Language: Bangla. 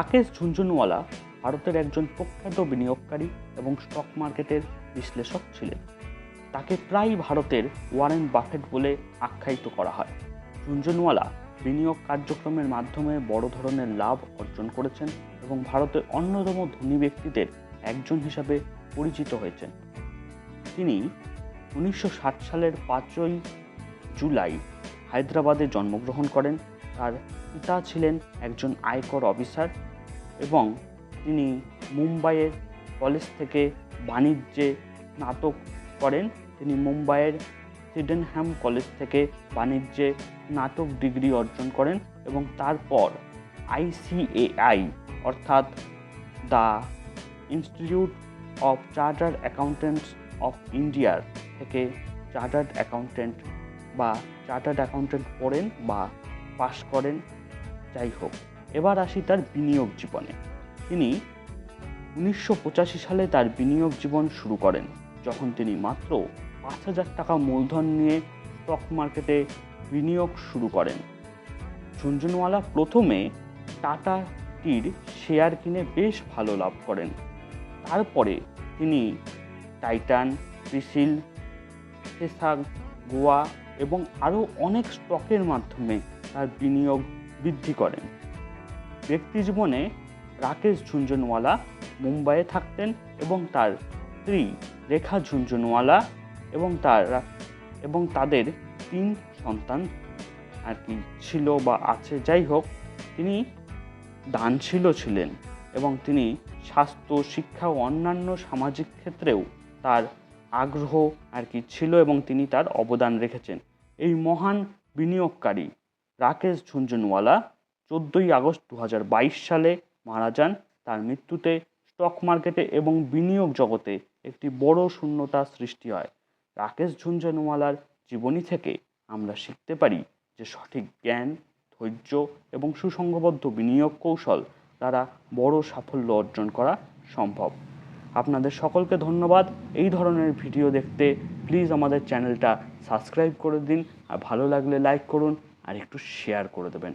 রাকেশ ঝুনঝুনওয়ালা ভারতের একজন প্রখ্যাত বিনিয়োগকারী এবং স্টক মার্কেটের বিশ্লেষক ছিলেন। তাকে প্রায় ভারতের ওয়ারেন বাফেট বলে আখ্যায়িত করা হয়। ঝুনঝুনওয়ালা বিনিয়োগ কার্যক্রমের মাধ্যমে বড় ধরনের লাভ অর্জন করেছেন এবং ভারতের অন্যতম ধনী ব্যক্তিদের একজন হিসাবে পরিচিত হয়েছেন। তিনি উনিশশো ষাট সালের পাঁচই জুলাই হায়দ্রাবাদে জন্মগ্রহণ করেন। তার পিতা ছিলেন একজন আয়কর অফিসার এবং তিনি মুম্বাইয়ের কলেজ থেকে বাণিজ্যে স্নাতক করেন। তিনি মুম্বাইয়ের সিডেনহ্যাম কলেজ থেকে বাণিজ্যে স্নাতক ডিগ্রি অর্জন করেন এবং তারপর আইসিএআই অর্থাৎ the institute of chartered accountants of ইন্ডিয়ার থেকে চার্টার্ড অ্যাকাউন্টেন্ট বা চার্টার্ড অ্যাকাউন্টেন্ট পড়েন বা পাশ করেন। যাই হোক এবার আসি তার বিনিয়োগ জীবনে। তিনি উনিশশো পঁচাশি সালে তার বিনিয়োগ জীবন শুরু করেন, যখন তিনি মাত্র পাঁচ হাজার টাকা মূলধন নিয়ে স্টক মার্কেটে বিনিয়োগ শুরু করেন। ঝুনঝুনওয়ালা প্রথমে টাটা টির শেয়ার কিনে বেশ ভালো লাভ করেন। তারপরে তিনি টাইটান, ক্রিসিল সেসাগ গোয়া এবং আরও অনেক স্টকের মাধ্যমে তার বিনিয়োগ বৃদ্ধি করেন। ব্যক্তি জীবনে রাকেশ ঝুনঝুনওয়ালা, মুম্বাইয়ে থাকতেন এবং তার স্ত্রী রেখা ঝুনঝুনওয়ালা এবং তার এবং তাদের তিন সন্তান আর কি ছিল বা আছে। যাই হোক, তিনি দানশীল ছিলেন এবং তিনি স্বাস্থ্য, শিক্ষা ও অন্যান্য সামাজিক ক্ষেত্রেও তার আগ্রহ আর কি ছিল এবং তিনি তার অবদান রেখেছেন। এই মহান বিনিয়োগকারী রাকেশ ঝুনঝুনওয়ালা চোদ্দোই আগস্ট দু হাজার বাইশ সালে মারা যান। তার মৃত্যুতে স্টক মার্কেটে এবং বিনিয়োগ জগতে একটি বড় শূন্যতা সৃষ্টি হয়। রাকেশ ঝুনঝুনওয়ালার জীবনী থেকে আমরা শিখতে পারি যে সঠিক জ্ঞান, ধৈর্য এবং সুসংঘবদ্ধ বিনিয়োগ কৌশল দ্বারা বড় সাফল্য অর্জন করা সম্ভব। আপনাদের সকলকে ধন্যবাদ। এই ধরনের ভিডিও দেখতে প্লিজ আমাদের চ্যানেলটা সাবস্ক্রাইব করে দিন। আর ভালো লাগলে লাইক করুন। আর একটু শেয়ার করে দেবেন।